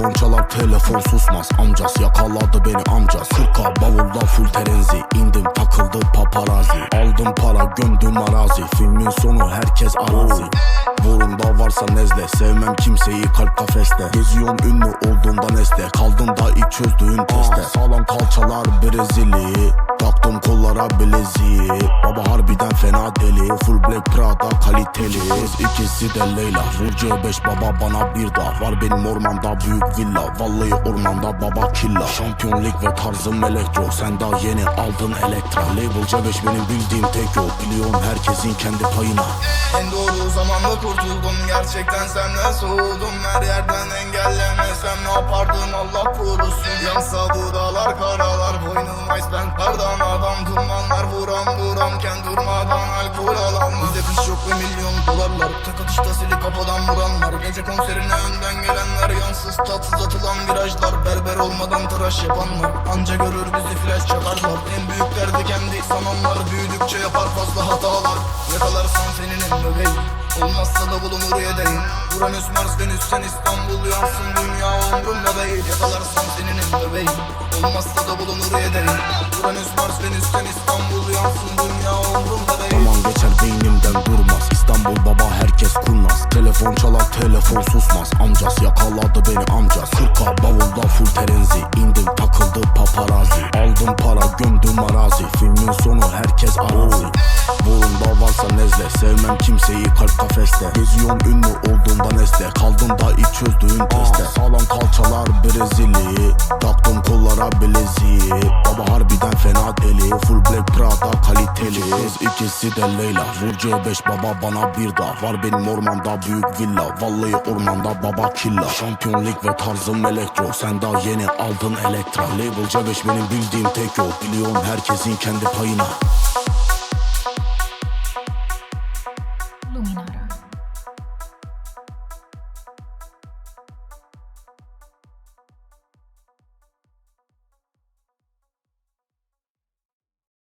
Telefon çalar telefon susmaz. Amcas yakaladı beni amcas. Kırka bavulda full terenzi. İndim takıldı paparazi. Aldım para gömdüm arazi. Filmin sonu herkes arazi. Burunda varsa nezle. Sevmem kimseyi kalp kafeste. Geziyorum ünlü olduğumdan este. Kaldım da ilk çözdüğün teste. Sağlam kalçalar Brezili Taktım kollara bileziği Baba harbiden fena deli. Full black Prada kaliteli. Kız ikisi de Leyla. Vur C5 baba bana bir daha Var benim ormanda büyük villa. Vallahi ormanda baba killa. Şampiyon lig ve tarzım elektro. Sen daha yeni aldın elektra. Label C5 benim bildiğim tek yol. Biliyorum herkesin kendi payına. En doğru zamanda kurtuldum. Gerçekten senden soğudum Her yerden engellemesem ne yapardım Allah korusun. Yansa bu karalar Boynum iceberg. kardan kış yok ve milyon dolarlar Tek atışta sili kafadan vuranlar Gece konserine önden gelenler Yansız. Tatsız atılan virajlar Berber olmadan tıraş yapanlar Anca görür bizi flash çakarlar En büyük derdi kendi sananlar Büyüdükçe yapar fazla hatalar. Yakalarsan senin en bebeğim Olmazsa da bulunur yedeğin. Uranüs Mars Venüs sen İstanbul yansın. Dünya umrumda değil. Yakalarsan senin en bebeğim Olmazsa da bulunur yedeğin. Uranüs Mars Venüs sen İstanbul yansın. Dünya umrumda geçer beynimden durmaz. İstanbul baba herkes kurnaz. Telefon çalar telefon susmaz. Amcas yakaladı beni amcas. Kırka bavulda full terenzi. İndim takıldı paparazi Aldım para gömdüm arazi. Filmin sonu herkes arazi. Burunda varsa nezle Sevmem kimseyi kalp kafeste. Geziyorum ünlü olduğumdan este Kaldım da ilk çözdüğün teste Sağlam kalçalar Brezili Taktım kollara bileziği Baba harbiden fena deli. Full black Prada kaliteli. Kız ikisi de Leyla. Vur C5 baba bana bir daha. Var benim ormanda büyük villa. Vallahi ormanda baba killa. Şampiyon ve tarzım elektro. Sen daha yeni aldın elektra. Label C5 benim bildiğim tek yol. Biliyorum herkesin kendi payına